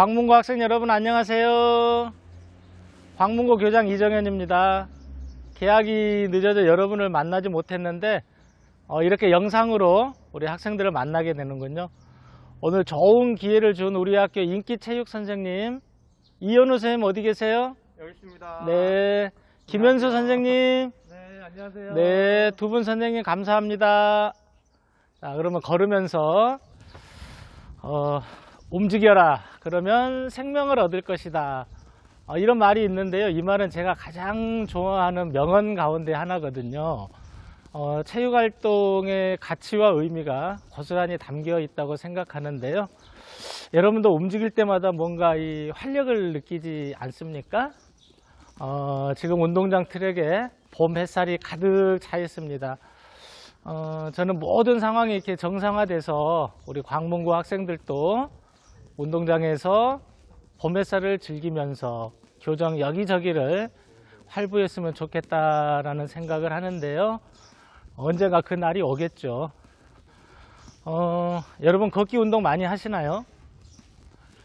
광문고 학생 여러분 안녕하세요. 광문고 교장 이정현입니다. 계약이 늦어져 여러분을 만나지 못했는데 어, 이렇게 영상으로 우리 학생들을 만나게 되는군요. 오늘 좋은 기회를 준 우리 학교 인기 체육 선생님 이현우 선생님 어디 계세요? 여기 있습니다. 네. 김현수 선생님. 네, 안녕하세요. 네, 두 분 선생님 감사합니다. 자, 그러면 걸으면서 어, 움직여라. 그러면 생명을 얻을 것이다. 어, 이런 말이 있는데요. 이 말은 제가 가장 좋아하는 명언 가운데 하나거든요. 어, 체육활동의 가치와 의미가 고스란히 담겨 있다고 생각하는데요. 여러분도 움직일 때마다 뭔가 이 활력을 느끼지 않습니까? 어, 지금 운동장 트랙에 봄 햇살이 가득 차 있습니다. 어, 저는 모든 상황이 이렇게 정상화돼서 우리 광문고 학생들도 운동장에서 봄 햇살을 즐기면서 교정 여기저기를 활부했으면 좋겠다라는 생각을 하는데요. 언젠가 그 날이 오겠죠. 어, 여러분 걷기 운동 많이 하시나요?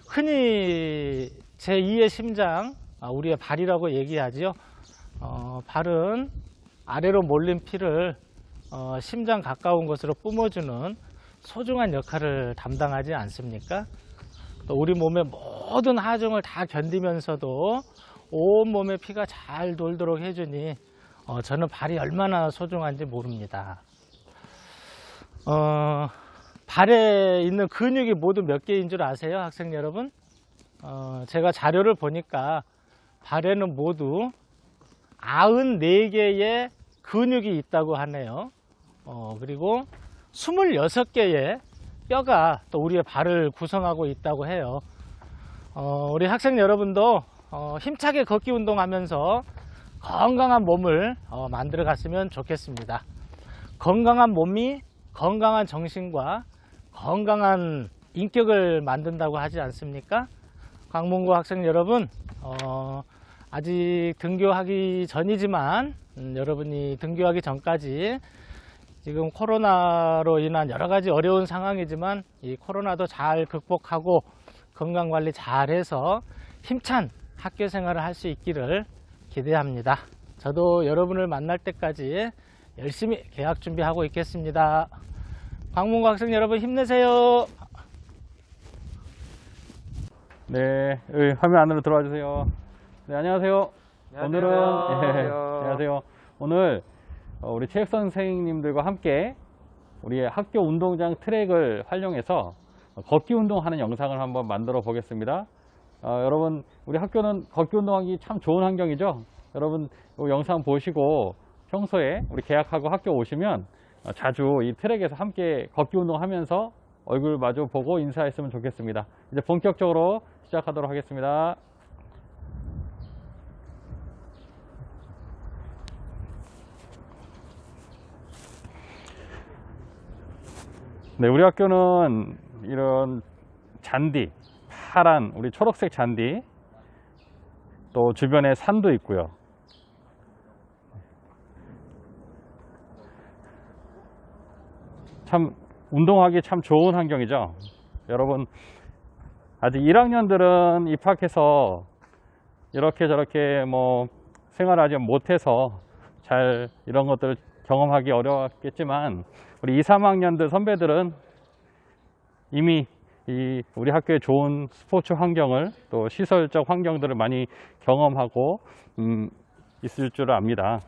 흔히 제2의 심장, 아, 우리의 발이라고 얘기하지요. 어, 발은 아래로 몰린 피를 어, 심장 가까운 곳으로 뿜어주는 소중한 역할을 담당하지 않습니까? 또 우리 몸의 모든 하중을 다 견디면서도 온 몸에 피가 잘 돌도록 해주니 어, 저는 발이 얼마나 소중한지 모릅니다. 어, 발에 있는 근육이 모두 몇 개인 줄 아세요, 학생 여러분? 어, 제가 자료를 보니까 발에는 모두 94개의 근육이 있다고 하네요. 어, 그리고 26개의 뼈가 또 우리의 발을 구성하고 있다고 해요. 어, 우리 학생 여러분도 어, 힘차게 걷기 운동하면서 건강한 몸을 어, 만들어 갔으면 좋겠습니다. 건강한 몸이 건강한 정신과 건강한 인격을 만든다고 하지 않습니까? 강문고 학생 여러분, 어, 아직 등교하기 전이지만 음, 여러분이 등교하기 전까지 지금 코로나로 인한 여러 가지 어려운 상황이지만 이 코로나도 잘 극복하고 건강 관리 잘해서 힘찬 학교 생활을 할 수 있기를 기대합니다. 저도 여러분을 만날 때까지 열심히 계약 준비하고 있겠습니다. 광문고 학생 여러분 힘내세요. 네, 여기 화면 안으로 들어와 주세요. 네, 안녕하세요. 오늘은 예, 안녕하세요. 오늘 어, 우리 체육 선생님들과 함께 우리 학교 운동장 트랙을 활용해서 걷기 운동하는 영상을 한번 만들어 보겠습니다. 어, 여러분, 우리 학교는 걷기 운동하기 참 좋은 환경이죠. 여러분, 이 영상 보시고 평소에 우리 계약하고 학교 오시면 어, 자주 이 트랙에서 함께 걷기 운동하면서 얼굴 마주 보고 인사했으면 좋겠습니다. 이제 본격적으로 시작하도록 하겠습니다. 네, 우리 학교는 이런 잔디, 파란 우리 초록색 잔디, 또 주변에 산도 있고요. 참 운동하기 참 좋은 환경이죠. 여러분 아직 1학년들은 입학해서 이렇게 저렇게 뭐 생활하지 못해서 잘 이런 것들을 경험하기 어려웠겠지만 우리 2, 3학년들 선배들은 이미 이 우리 학교의 좋은 스포츠 환경을 또 시설적 환경들을 많이 경험하고 음, 있을 줄 압니다.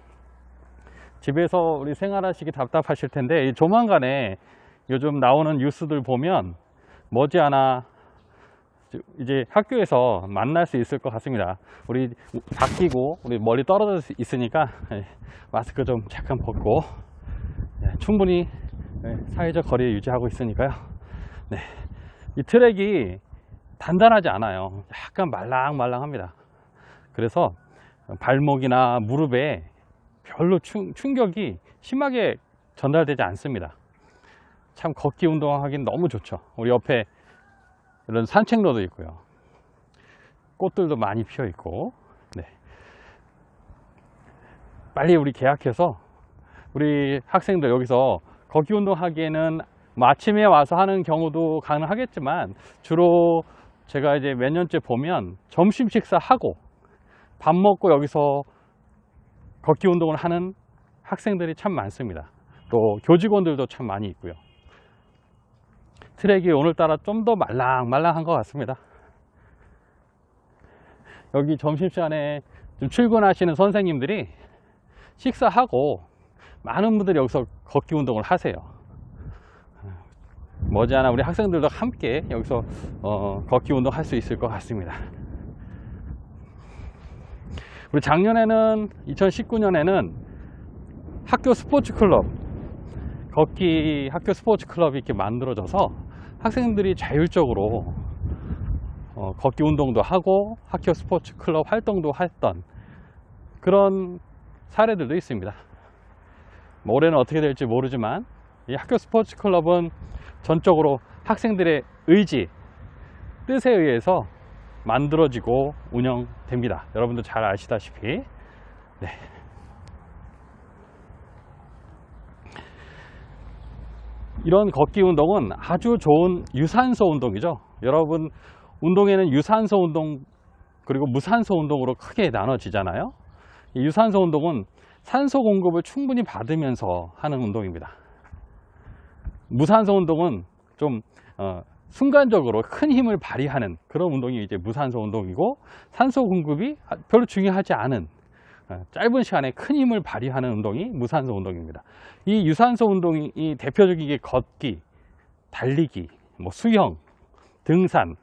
집에서 우리 생활하시기 답답하실 텐데 이 조만간에 요즘 나오는 뉴스들 보면 머지않아 이제 학교에서 만날 수 있을 것 같습니다. 우리 바뀌고 우리 머리 떨어져 있으니까 예, 마스크 좀 잠깐 벗고 예, 충분히 예, 사회적 거리 유지하고 있으니까요. 네. 이 트랙이 단단하지 않아요. 약간 말랑말랑합니다. 그래서 발목이나 무릎에 별로 충, 충격이 심하게 전달되지 않습니다. 참 걷기 운동하기는 너무 좋죠. 우리 옆에 이런 산책로도 있고요. 꽃들도 많이 피어 있고, 네. 빨리 우리 계약해서 우리 학생들 여기서 걷기 운동하기에는 뭐 아침에 와서 하는 경우도 가능하겠지만 주로 제가 이제 몇 년째 보면 점심 식사하고 밥 먹고 여기서 걷기 운동을 하는 학생들이 참 많습니다. 또 교직원들도 참 많이 있고요. 트랙이 오늘따라 좀 더 말랑말랑한 것 같습니다. 여기 점심시간에 좀 출근하시는 선생님들이 식사하고 많은 분들이 여기서 걷기 운동을 하세요. 머지않아 우리 학생들도 함께 여기서 어, 걷기 운동 할 수 있을 것 같습니다. 우리 작년에는 2019년에는 학교 스포츠 클럽 걷기 학교 스포츠 클럽이 이렇게 만들어져서 학생들이 자율적으로 어, 걷기 운동도 하고 학교 스포츠 클럽 활동도 했던 그런 사례들도 있습니다. 뭐 올해는 어떻게 될지 모르지만 이 학교 스포츠 클럽은 전적으로 학생들의 의지, 뜻에 의해서 만들어지고 운영됩니다. 여러분도 잘 아시다시피. 네. 이런 걷기 운동은 아주 좋은 유산소 운동이죠. 여러분, 운동에는 유산소 운동 그리고 무산소 운동으로 크게 나눠지잖아요. 이 유산소 운동은 산소 공급을 충분히 받으면서 하는 운동입니다. 무산소 운동은 좀 어, 순간적으로 큰 힘을 발휘하는 그런 운동이 이제 무산소 운동이고 산소 공급이 별로 중요하지 않은 어, 짧은 시간에 큰 힘을 발휘하는 운동이 무산소 운동입니다. 이 유산소 운동이 이 대표적인 게 걷기, 달리기, 뭐 수영, 등산.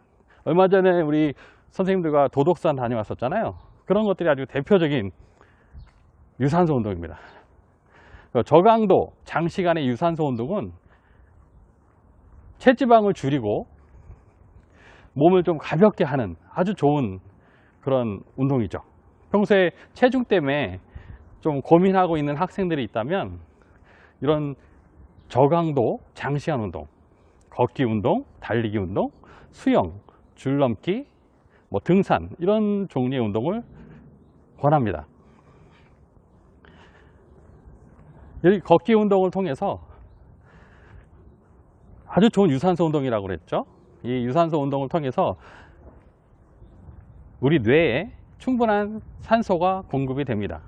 얼마 전에 우리 선생님들과 도독산 다녀왔었잖아요. 그런 것들이 아주 대표적인 유산소 운동입니다. 어, 저강도 장시간의 유산소 운동은 체지방을 줄이고 몸을 좀 가볍게 하는 아주 좋은 그런 운동이죠. 평소에 체중 때문에 좀 고민하고 있는 학생들이 있다면 이런 저강도 장시간 운동, 걷기 운동, 달리기 운동, 수영, 줄넘기, 뭐 등산 이런 종류의 운동을 권합니다. 이 걷기 운동을 통해서 아주 좋은 유산소 운동이라고 그랬죠. 이 유산소 운동을 통해서 우리 뇌에 충분한 산소가 공급이 됩니다.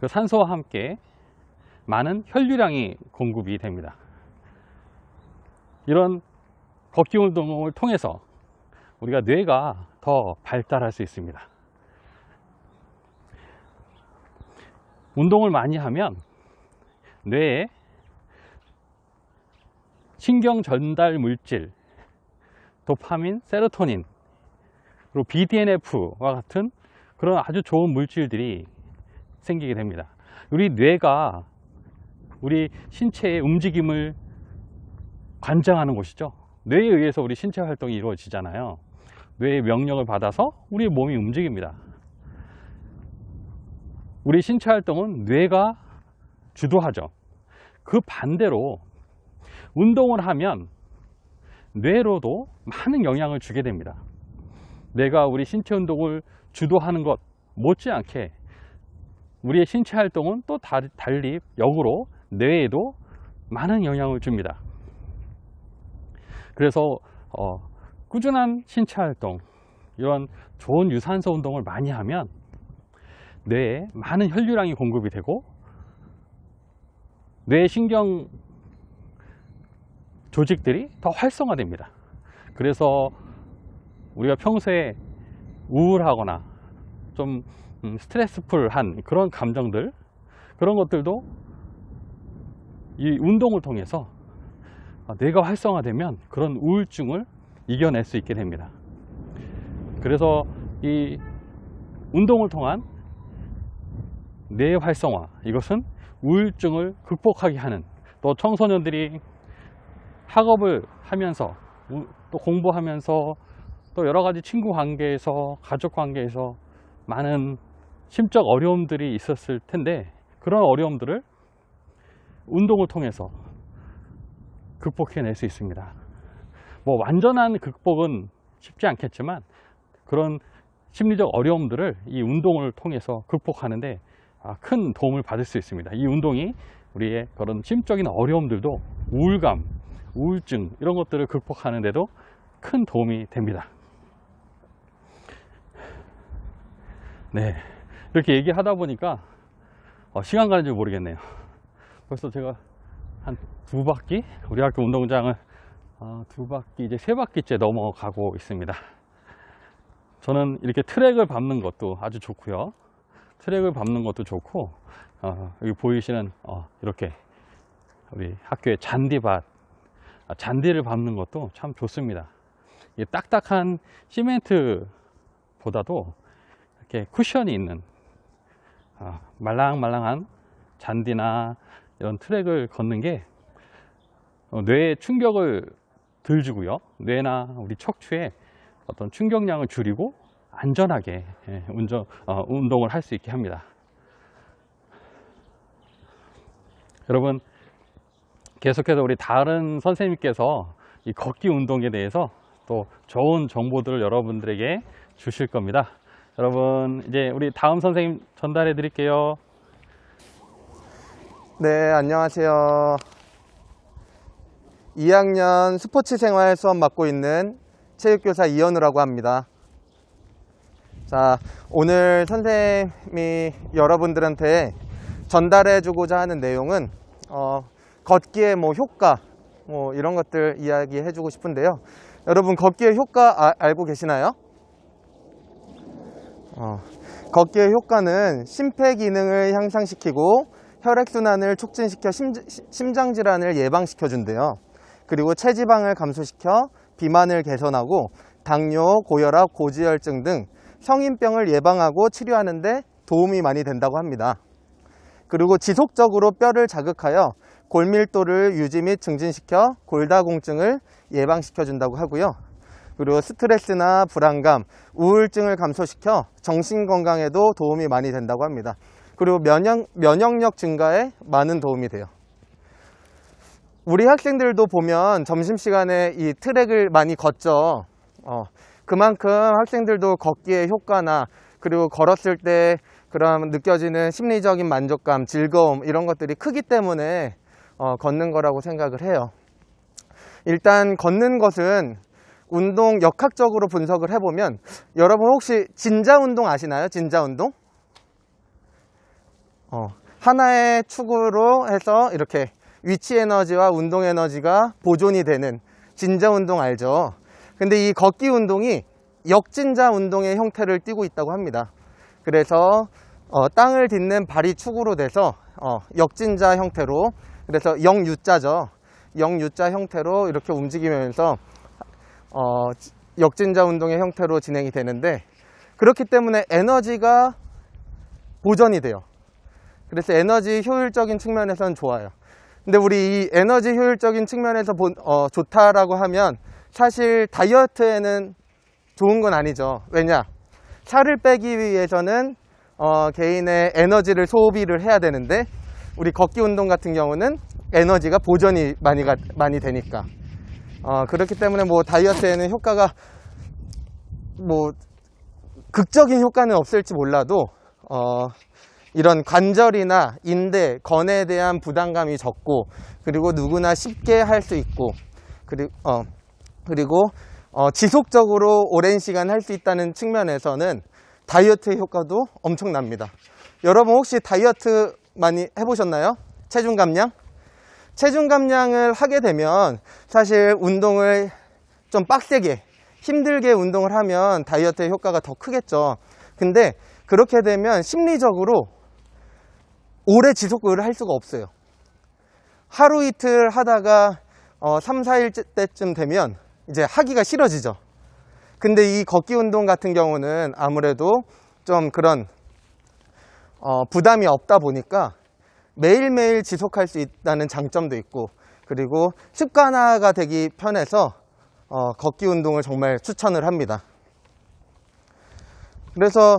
그 산소와 함께 많은 혈류량이 공급이 됩니다. 이런 걷기 운동을 통해서 우리가 뇌가 더 발달할 수 있습니다. 운동을 많이 하면 뇌에 신경 전달 물질, 도파민, 세로토닌, 그리고 BDNF와 같은 그런 아주 좋은 물질들이 생기게 됩니다. 우리 뇌가 우리 신체의 움직임을 관장하는 곳이죠. 뇌에 의해서 우리 신체 활동이 이루어지잖아요. 뇌의 명령을 받아서 우리 몸이 움직입니다. 우리 신체 활동은 뇌가 주도하죠. 그 반대로 운동을 하면 뇌로도 많은 영향을 주게 됩니다. 뇌가 우리 신체 운동을 주도하는 것 못지않게 우리의 신체 활동은 또 다- 달리 역으로 뇌에도 많은 영향을 줍니다. 그래서 어, 꾸준한 신체 활동, 이런 좋은 유산소 운동을 많이 하면 뇌에 많은 혈류량이 공급이 되고 뇌 신경 조직들이 더 활성화됩니다. 그래서 우리가 평소에 우울하거나 좀 음, 스트레스풀한 그런 감정들 그런 것들도 이 운동을 통해서 아, 뇌가 활성화되면 그런 우울증을 이겨낼 수 있게 됩니다. 그래서 이 운동을 통한 뇌 활성화 이것은 우울증을 극복하게 하는 또 청소년들이 학업을 하면서 우- 또 공부하면서 또 여러 가지 친구 관계에서 가족 관계에서 많은 심적 어려움들이 있었을 텐데 그런 어려움들을 운동을 통해서 극복해낼 수 있습니다. 뭐 완전한 극복은 쉽지 않겠지만 그런 심리적 어려움들을 이 운동을 통해서 극복하는데 아, 큰 도움을 받을 수 있습니다. 이 운동이 우리의 그런 심적인 어려움들도 우울감, 우울증 이런 것들을 극복하는데도 큰 도움이 됩니다. 네. 이렇게 얘기하다 보니까 어, 시간 가는 줄 모르겠네요. 벌써 제가 한 두 바퀴 우리 학교 운동장을 어, 두 바퀴 이제 세 바퀴째 넘어가고 있습니다. 저는 이렇게 트랙을 밟는 것도 아주 좋고요. 트랙을 밟는 것도 좋고 어, 여기 보이시는 어, 이렇게 우리 학교의 잔디밭 아, 잔디를 밟는 것도 참 좋습니다. 이 딱딱한 시멘트 보다도 이렇게 쿠션이 있는 아, 말랑말랑한 잔디나 이런 트랙을 걷는 게 어, 뇌에 충격을 덜 주고요. 뇌나 우리 척추에 어떤 충격량을 줄이고 안전하게 예, 운전, 어, 운동을 할 수 있게 합니다. 여러분, 계속해서 우리 다른 선생님께서 이 걷기 운동에 대해서 또 좋은 정보들을 여러분들에게 주실 겁니다. 여러분, 이제 우리 다음 선생님 전달해 드릴게요. 네, 안녕하세요. 2학년 스포츠 생활 수업 맡고 있는 체육교사 이현우라고 합니다. 자, 오늘 선생님이 여러분들한테 전달해 주고자 하는 내용은, 어, 걷기의 뭐 효과, 뭐 이런 것들 이야기해 주고 싶은데요. 여러분, 걷기의 효과 아- 알고 계시나요? 어, 걷기의 효과는 심폐 기능을 향상시키고 혈액순환을 촉진시켜 심, 심장질환을 예방시켜 준대요. 그리고 체지방을 감소시켜 비만을 개선하고 당뇨, 고혈압, 고지혈증 등 성인병을 예방하고 치료하는데 도움이 많이 된다고 합니다. 그리고 지속적으로 뼈를 자극하여 골밀도를 유지 및 증진시켜 골다공증을 예방시켜 준다고 하고요. 그리고 스트레스나 불안감, 우울증을 감소시켜 정신 건강에도 도움이 많이 된다고 합니다. 그리고 면역, 면역력 증가에 많은 도움이 돼요. 우리 학생들도 보면 점심시간에 이 트랙을 많이 걷죠. 어, 그만큼 학생들도 걷기의 효과나 그리고 걸었을 때 그런 느껴지는 심리적인 만족감, 즐거움 이런 것들이 크기 때문에 어, 걷는 거라고 생각을 해요. 일단 걷는 것은 운동 역학적으로 분석을 해보면 여러분 혹시 진자 운동 아시나요? 진자 운동? 어, 하나의 축으로 해서 이렇게 위치 에너지와 운동 에너지가 보존이 되는 진자 운동 알죠? 근데 이 걷기 운동이 역진자 운동의 형태를 띠고 있다고 합니다. 그래서 어, 땅을 딛는 발이 축으로 돼서 어, 역진자 형태로 그래서 영유자죠. 영유자 형태로 이렇게 움직이면서 어, 역진자 운동의 형태로 진행이 되는데 그렇기 때문에 에너지가 보존이 돼요. 그래서 에너지 효율적인 측면에서는 좋아요. 근데 우리 이 에너지 효율적인 측면에서 본, 어, 좋다라고 하면 사실 다이어트에는 좋은 건 아니죠. 왜냐? 살을 빼기 위해서는 어, 개인의 에너지를 소비를 해야 되는데 우리 걷기 운동 같은 경우는 에너지가 보존이 많이, 가, 많이 되니까. 어, 그렇기 때문에 뭐 다이어트에는 효과가 뭐 극적인 효과는 없을지 몰라도 어, 이런 관절이나 인대, 건에 대한 부담감이 적고 그리고 누구나 쉽게 할 수 있고 그리고 어, 그리고 어, 지속적으로 오랜 시간 할 수 있다는 측면에서는 다이어트 효과도 엄청납니다. 여러분 혹시 다이어트 많이 해보셨나요? 체중 감량? 체중 감량을 하게 되면 사실 운동을 좀 빡세게 힘들게 운동을 하면 다이어트의 효과가 더 크겠죠. 근데 그렇게 되면 심리적으로 오래 지속을 할 수가 없어요. 하루 이틀 하다가 어, 3, 4일 때쯤 되면 이제 하기가 싫어지죠. 근데 이 걷기 운동 같은 경우는 아무래도 좀 그런 어, 부담이 없다 보니까 매일매일 지속할 수 있다는 장점도 있고 그리고 습관화가 되기 편해서 어, 걷기 운동을 정말 추천을 합니다. 그래서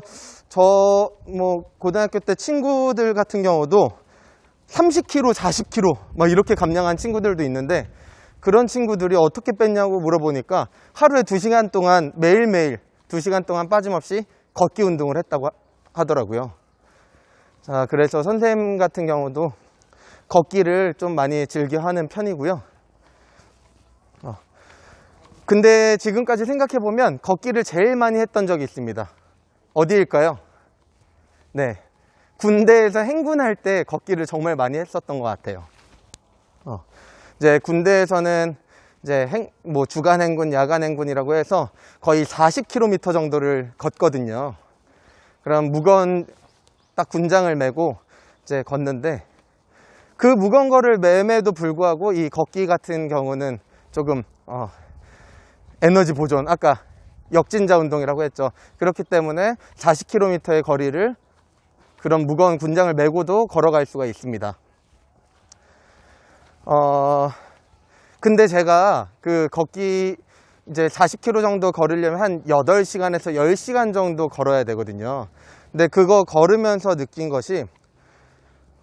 저 뭐 고등학교 때 친구들 같은 경우도 30kg, 40kg 막 이렇게 감량한 친구들도 있는데 그런 친구들이 어떻게 뺐냐고 물어보니까 하루에 2시간 동안 매일매일 2시간 동안 빠짐없이 걷기 운동을 했다고 하- 하더라고요. 자, 그래서 선생님 같은 경우도 걷기를 좀 많이 즐겨 하는 편이고요. 어. 근데 지금까지 생각해 보면 걷기를 제일 많이 했던 적이 있습니다. 어디일까요? 네. 군대에서 행군할 때 걷기를 정말 많이 했었던 것 같아요. 어. 이제 군대에서는 이제 행, 뭐 주간 행군, 야간 행군이라고 해서 거의 40km 정도를 걷거든요. 그럼 무거운 딱 군장을 메고 이제 걷는데 그 무거운 거를 매매도 불구하고 이 걷기 같은 경우는 조금 어, 에너지 보존 아까 역진자 운동이라고 했죠. 그렇기 때문에 40km의 거리를 그런 무거운 군장을 메고도 걸어갈 수가 있습니다. 어, 근데 제가 그 걷기 이제 40km 정도 걸으려면 한 8시간에서 10시간 정도 걸어야 되거든요. 근데 그거 걸으면서 느낀 것이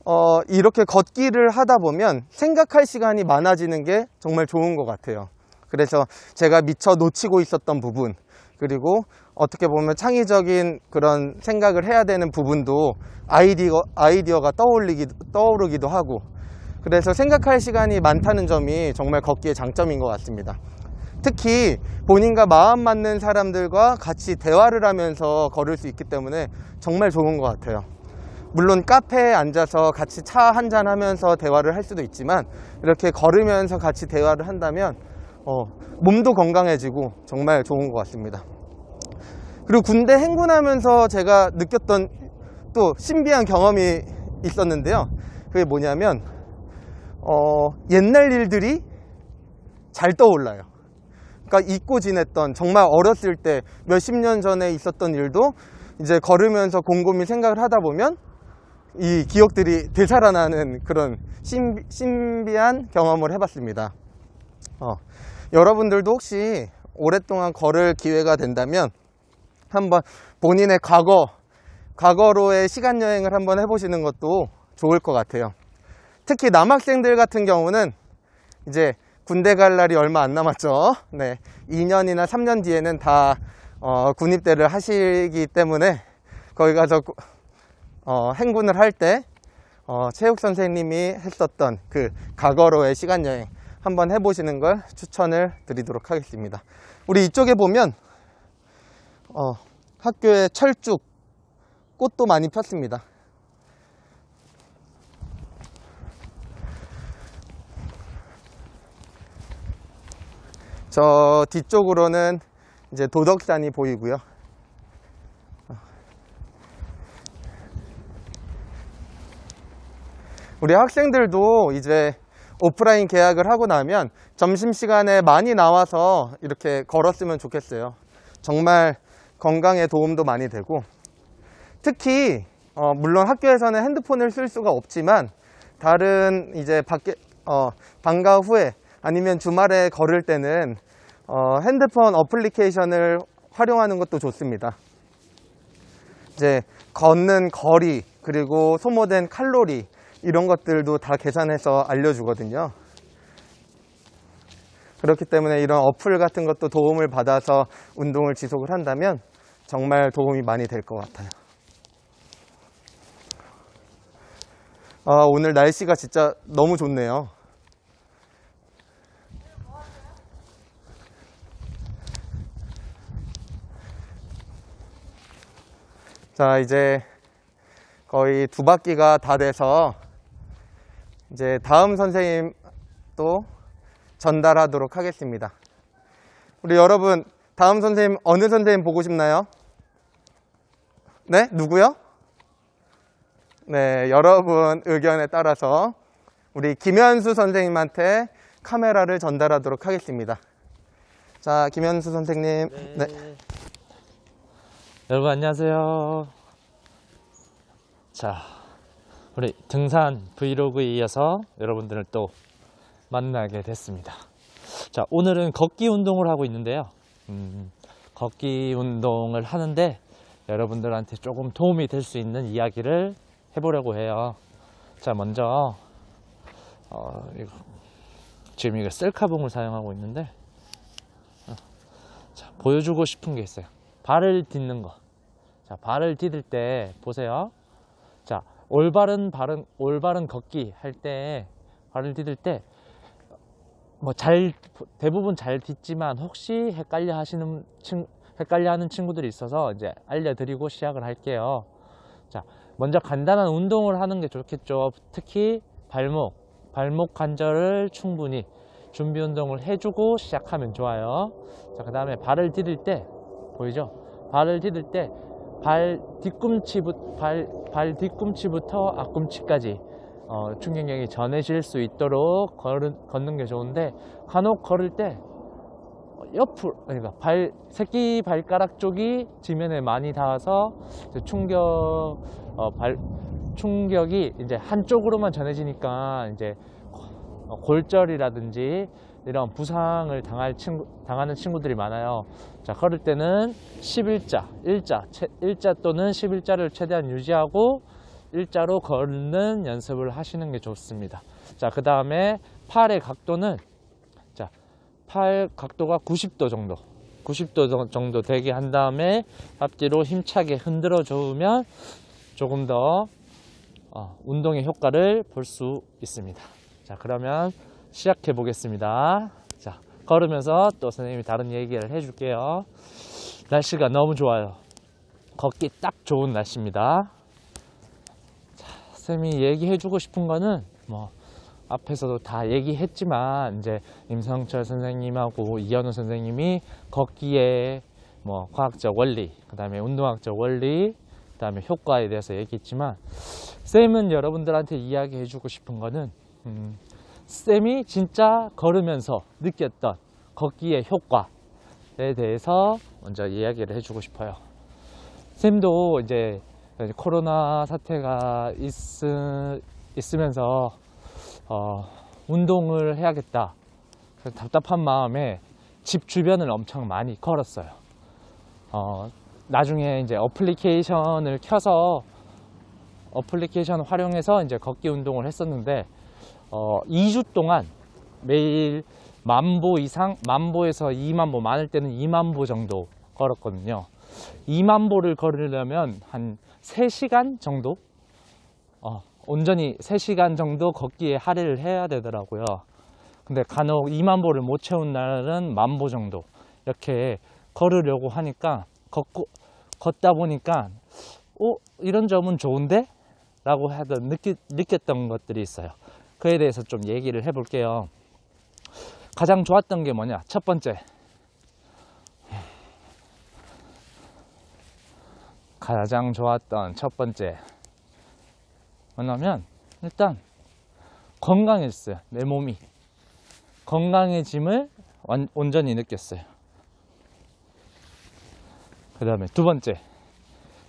어, 이렇게 걷기를 하다 보면 생각할 시간이 많아지는 게 정말 좋은 것 같아요. 그래서 제가 미처 놓치고 있었던 부분, 그리고 어떻게 보면 창의적인 그런 생각을 해야 되는 부분도 아이디어, 아이디어가 떠올리기도, 떠오르기도 하고, 그래서 생각할 시간이 많다는 점이 정말 걷기의 장점인 것 같습니다. 특히 본인과 마음 맞는 사람들과 같이 대화를 하면서 걸을 수 있기 때문에 정말 좋은 것 같아요. 물론 카페에 앉아서 같이 차 한잔 하면서 대화를 할 수도 있지만 이렇게 걸으면서 같이 대화를 한다면 어, 몸도 건강해지고 정말 좋은 것 같습니다. 그리고 군대 행군하면서 제가 느꼈던 또 신비한 경험이 있었는데요. 그게 뭐냐면 어, 옛날 일들이 잘 떠올라요. 그러니까 잊고 지냈던 정말 어렸을 때 몇십 년 전에 있었던 일도 이제 걸으면서 곰곰이 생각을 하다 보면 이 기억들이 되살아나는 그런 신비, 신비한 경험을 해봤습니다. 어, 여러분들도 혹시 오랫동안 걸을 기회가 된다면 한번 본인의 과거, 과거로의 시간 여행을 한번 해보시는 것도 좋을 것 같아요. 특히 남학생들 같은 경우는 이제 군대 갈 날이 얼마 안 남았죠. 네. 2년이나 3년 뒤에는 다 어, 군입대를 하시기 때문에 거기 가서 구- 어, 행군을 할때 어, 체육 선생님이 했었던 그 과거로의 시간 여행 한번 해보시는 걸 추천을 드리도록 하겠습니다. 우리 이쪽에 보면 어, 학교에 철쭉 꽃도 많이 폈습니다. 저 뒤쪽으로는 이제 도덕산이 보이고요. 우리 학생들도 이제 오프라인 계약을 하고 나면 점심시간에 많이 나와서 이렇게 걸었으면 좋겠어요. 정말 건강에 도움도 많이 되고 특히 어, 물론 학교에서는 핸드폰을 쓸 수가 없지만 다른 이제 밖에 어, 방과 후에 아니면 주말에 걸을 때는 어, 핸드폰 어플리케이션을 활용하는 것도 좋습니다. 이제 걷는 거리 그리고 소모된 칼로리 이런 것들도 다 계산해서 알려주거든요. 그렇기 때문에 이런 어플 같은 것도 도움을 받아서 운동을 지속을 한다면 정말 도움이 많이 될 것 같아요. 아, 오늘 날씨가 진짜 너무 좋네요. 자, 이제 거의 두 바퀴가 다 돼서 이제 다음 선생님 또 전달하도록 하겠습니다. 우리 여러분, 다음 선생님 어느 선생님 보고 싶나요? 네? 누구요? 네, 여러분 의견에 따라서 우리 김현수 선생님한테 카메라를 전달하도록 하겠습니다. 자, 김현수 선생님. 네. 여러분 안녕하세요. 자, 우리 등산 브이로그에 이어서 여러분들을 또 만나게 됐습니다. 자, 오늘은 걷기 운동을 하고 있는데요. 음, 걷기 운동을 하는데 여러분들한테 조금 도움이 될 수 있는 이야기를 해보려고 해요. 자, 먼저 어, 이거, 지금 이거 셀카봉을 사용하고 있는데 어, 자, 보여주고 싶은 게 있어요. 발을 딛는 거. 자, 발을 디딜 때 보세요. 자, 올바른 발은 올바른 걷기 할 때 발을 디딜 때 뭐 잘 대부분 잘 딛지만 혹시 헷갈려 하시는 친 헷갈려 하는 친구들이 있어서 이제 알려드리고 시작을 할게요. 자, 먼저 간단한 운동을 하는 게 좋겠죠. 특히 발목, 발목 관절을 충분히 준비 운동을 해주고 시작하면 좋아요. 자, 그 다음에 발을 디딜 때, 보이죠? 발을 디딜 때, 발 뒤꿈치부터, 발, 발 뒤꿈치부터 앞꿈치까지 어, 충격력이 전해질 수 있도록 걸은, 걷는 게 좋은데, 간혹 걸을 때, 옆으로, 그러니까 발, 새끼 발가락 쪽이 지면에 많이 닿아서 충격, 어, 발, 충격이 이제 한쪽으로만 전해지니까 이제 어, 골절이라든지 이런 부상을 당할 친구, 당하는 친구들이 많아요. 자, 걸을 때는 11자, 일자, 채- 일자 또는 11자를 최대한 유지하고 일자로 걷는 연습을 하시는 게 좋습니다. 자, 그 다음에 팔의 각도는 자, 팔 각도가 90도 정도. 90도 정도 되게 한 다음에 앞뒤로 힘차게 흔들어 주면 조금 더 어, 운동의 효과를 볼 수 있습니다. 자, 그러면 시작해 보겠습니다. 자, 걸으면서 또 선생님이 다른 얘기를 해 줄게요. 날씨가 너무 좋아요. 걷기 딱 좋은 날씨입니다. 자, 쌤이 얘기해 주고 싶은 거는 뭐 앞에서도 다 얘기했지만 이제 임성철 선생님하고 이현우 선생님이 걷기에 뭐 과학적 원리, 그 다음에 운동학적 원리, 그 다음에 효과에 대해서 얘기했지만 쌤은 여러분들한테 이야기해 주고 싶은 거는 음, 쌤이 진짜 걸으면서 느꼈던 걷기의 효과에 대해서 먼저 이야기를 해주고 싶어요. 쌤도 이제 코로나 사태가 있, 있으면서 어, 운동을 해야겠다. 답답한 마음에 집 주변을 엄청 많이 걸었어요. 어, 나중에 이제 어플리케이션을 켜서 어플리케이션 활용해서 이제 걷기 운동을 했었는데 어, 2주 동안 매일 만보 이상, 만보에서 2만보, 많을 때는 2만보 정도 걸었거든요. 2만보를 걸으려면 한 3시간 정도? 어, 온전히 3시간 정도 걷기에 할애를 해야 되더라고요. 근데 간혹 2만보를 못 채운 날은 만보 정도 이렇게 걸으려고 하니까 걷고, 걷다 보니까 어, 이런 점은 좋은데? 라고 하던 느끼, 느꼈던 것들이 있어요. 그에 대해서 좀 얘기를 해 볼게요. 가장 좋았던 게 뭐냐? 첫 번째. 가장 좋았던 첫 번째. 뭐냐면, 일단, 건강했어요. 내 몸이. 건강해짐을 완- 온전히 느꼈어요. 그 다음에 두 번째.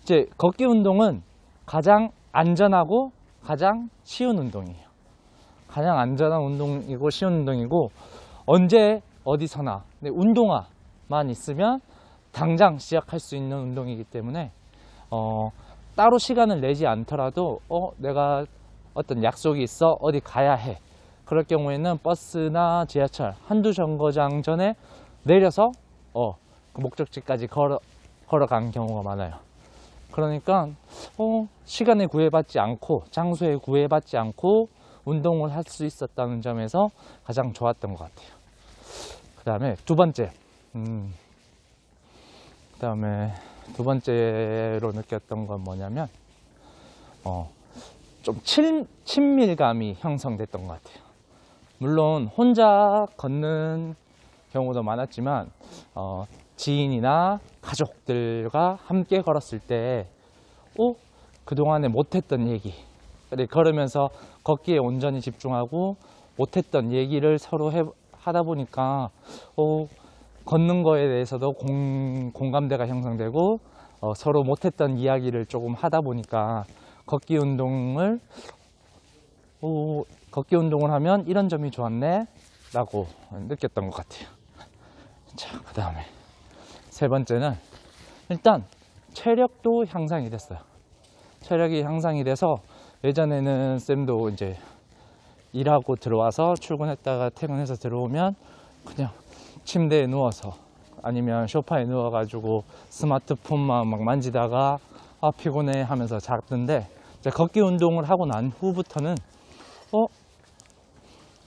이제 걷기 운동은 가장 안전하고 가장 쉬운 운동이에요. 가장 안전한 운동이고 쉬운 운동이고 언제 어디서나 근데 운동화만 있으면 당장 시작할 수 있는 운동이기 때문에 어, 따로 시간을 내지 않더라도 어, 내가 어떤 약속이 있어 어디 가야 해 그럴 경우에는 버스나 지하철 한두 정거장 전에 내려서 어, 그 목적지까지 걸어, 걸어간 경우가 많아요. 그러니까 어, 시간에 구애받지 않고 장소에 구애받지 않고 운동을 할 수 있었다는 점에서 가장 좋았던 것 같아요. 그 다음에 두 번째, 음, 그 다음에 두 번째로 느꼈던 건 뭐냐면 어, 좀 친, 친밀감이 형성됐던 것 같아요. 물론 혼자 걷는 경우도 많았지만 어, 지인이나 가족들과 함께 걸었을 때, 어? 그동안에 못했던 얘기. 걸으면서 걷기에 온전히 집중하고 못했던 얘기를 서로 해, 하다 보니까, 어, 걷는 거에 대해서도 공, 공감대가 형성되고, 어, 서로 못했던 이야기를 조금 하다 보니까, 걷기 운동을, 어, 걷기 운동을 하면 이런 점이 좋았네? 라고 느꼈던 것 같아요. 자, 그 다음에. 세 번째는 일단 체력도 향상이 됐어요. 체력이 향상이 돼서 예전에는 쌤도 이제 일하고 들어와서 출근했다가 퇴근해서 들어오면 그냥 침대에 누워서 아니면 소파에 누워가지고 스마트폰만 막 만지다가 아 피곤해 하면서 잤는데 이제 걷기 운동을 하고 난 후부터는 어?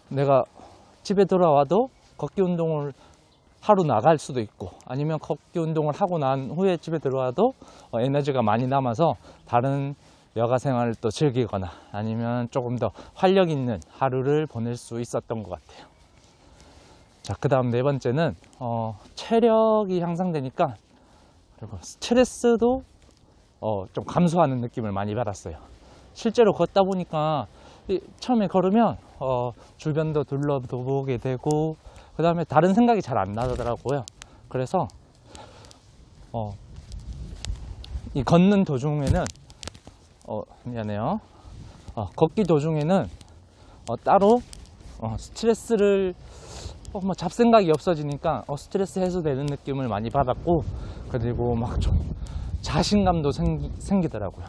내가 집에 돌아와도 걷기 운동을 하루 나갈 수도 있고 아니면 걷기 운동을 하고 난 후에 집에 들어와도 어, 에너지가 많이 남아서 다른 여가 생활을 또 즐기거나 아니면 조금 더 활력 있는 하루를 보낼 수 있었던 것 같아요. 자, 그 다음 네 번째는 어, 체력이 향상되니까 그리고 스트레스도 어, 좀 감소하는 느낌을 많이 받았어요. 실제로 걷다 보니까 이- 처음에 걸으면 어, 주변도 둘러보게 되고 그 다음에 다른 생각이 잘 안 나더라고요. 그래서 어, 이 걷는 도중에는 어, 미안해요. 어, 걷기 도중에는 어, 따로 어, 스트레스를 어, 뭐 잡생각이 없어지니까 어, 스트레스 해소되는 느낌을 많이 받았고 그리고 막 좀 자신감도 생기, 생기더라고요.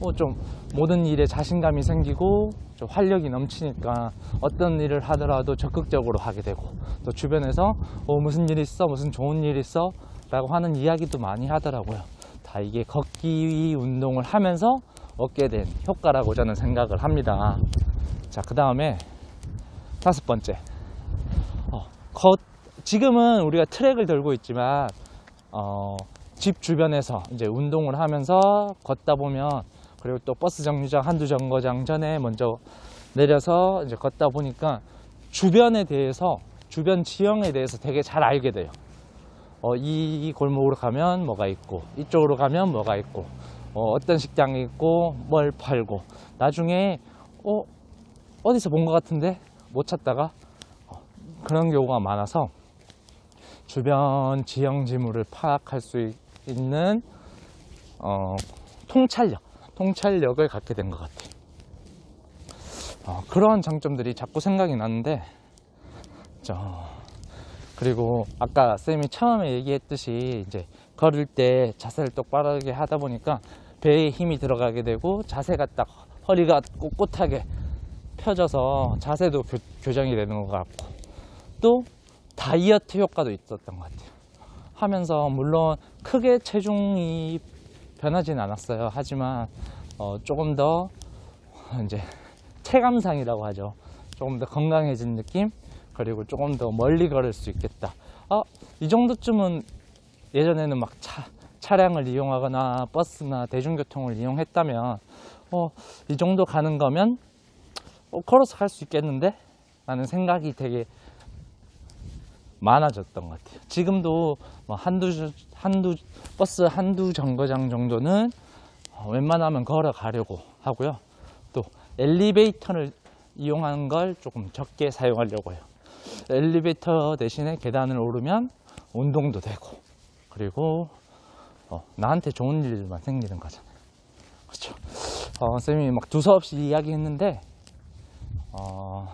어, 좀 모든 일에 자신감이 생기고 좀 활력이 넘치니까 어떤 일을 하더라도 적극적으로 하게 되고 또 주변에서 어, 무슨 일 있어 무슨 좋은 일 있어 라고 하는 이야기도 많이 하더라고요. 다 이게 걷기 운동을 하면서 얻게 된 효과라고 저는 생각을 합니다. 자, 그 다음에 다섯 번째. 어, 걷, 지금은 우리가 트랙을 들고 있지만, 어, 집 주변에서 이제 운동을 하면서 걷다 보면, 그리고 또 버스 정류장 한두 정거장 전에 먼저 내려서 이제 걷다 보니까 주변에 대해서, 주변 지형에 대해서 되게 잘 알게 돼요. 어, 이, 이 골목으로 가면 뭐가 있고, 이쪽으로 가면 뭐가 있고, 어, 떤 식당이 있고, 뭘 팔고, 나중에, 어, 어디서 본 것 같은데? 못 찾다가, 어, 그런 경우가 많아서, 주변 지형 지물을 파악할 수 있- 있는, 어, 통찰력, 통찰력을 갖게 된 것 같아요. 어, 그러한 장점들이 자꾸 생각이 나는데, 저, 그리고 아까 쌤이 처음에 얘기했듯이 이제 걸을 때 자세를 똑바르게 하다 보니까 배에 힘이 들어가게 되고 자세가 딱 허리가 꼿꼿하게 펴져서 자세도 교, 정이 되는 것 같고 또 다이어트 효과도 있었던 것 같아요. 하면서 물론 크게 체중이 변하진 않았어요. 하지만 어, 조금 더 이제 체감상이라고 하죠. 조금 더 건강해진 느낌 그리고 조금 더 멀리 걸을 수 있겠다. 아, 이 정도쯤은 예전에는 막 차, 차량을 이용하거나 버스나 대중교통을 이용했다면, 어, 이 정도 가는 거면, 어, 걸어서 갈 수 있겠는데? 라는 생각이 되게 많아졌던 것 같아요. 지금도 뭐 한두, 주- 한두, 버스 한두 정거장 정도는 어, 웬만하면 걸어가려고 하고요. 또 엘리베이터를 이용하는 걸 조금 적게 사용하려고 해요. 엘리베이터 대신에 계단을 오르면 운동도 되고 그리고 어, 나한테 좋은 일들만 생기는 거잖아요. 그렇죠? 어, 쌤이 막 두서없이 이야기했는데 어,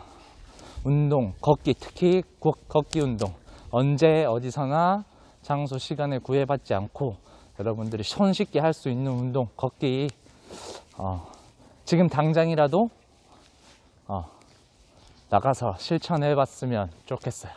운동, 걷기 특히 고- 걷기 운동 언제 어디서나 장소 시간에 구애받지 않고 여러분들이 손쉽게 할 수 있는 운동 걷기 어, 지금 당장이라도 어, 나가서 실천해 봤으면 좋겠어요.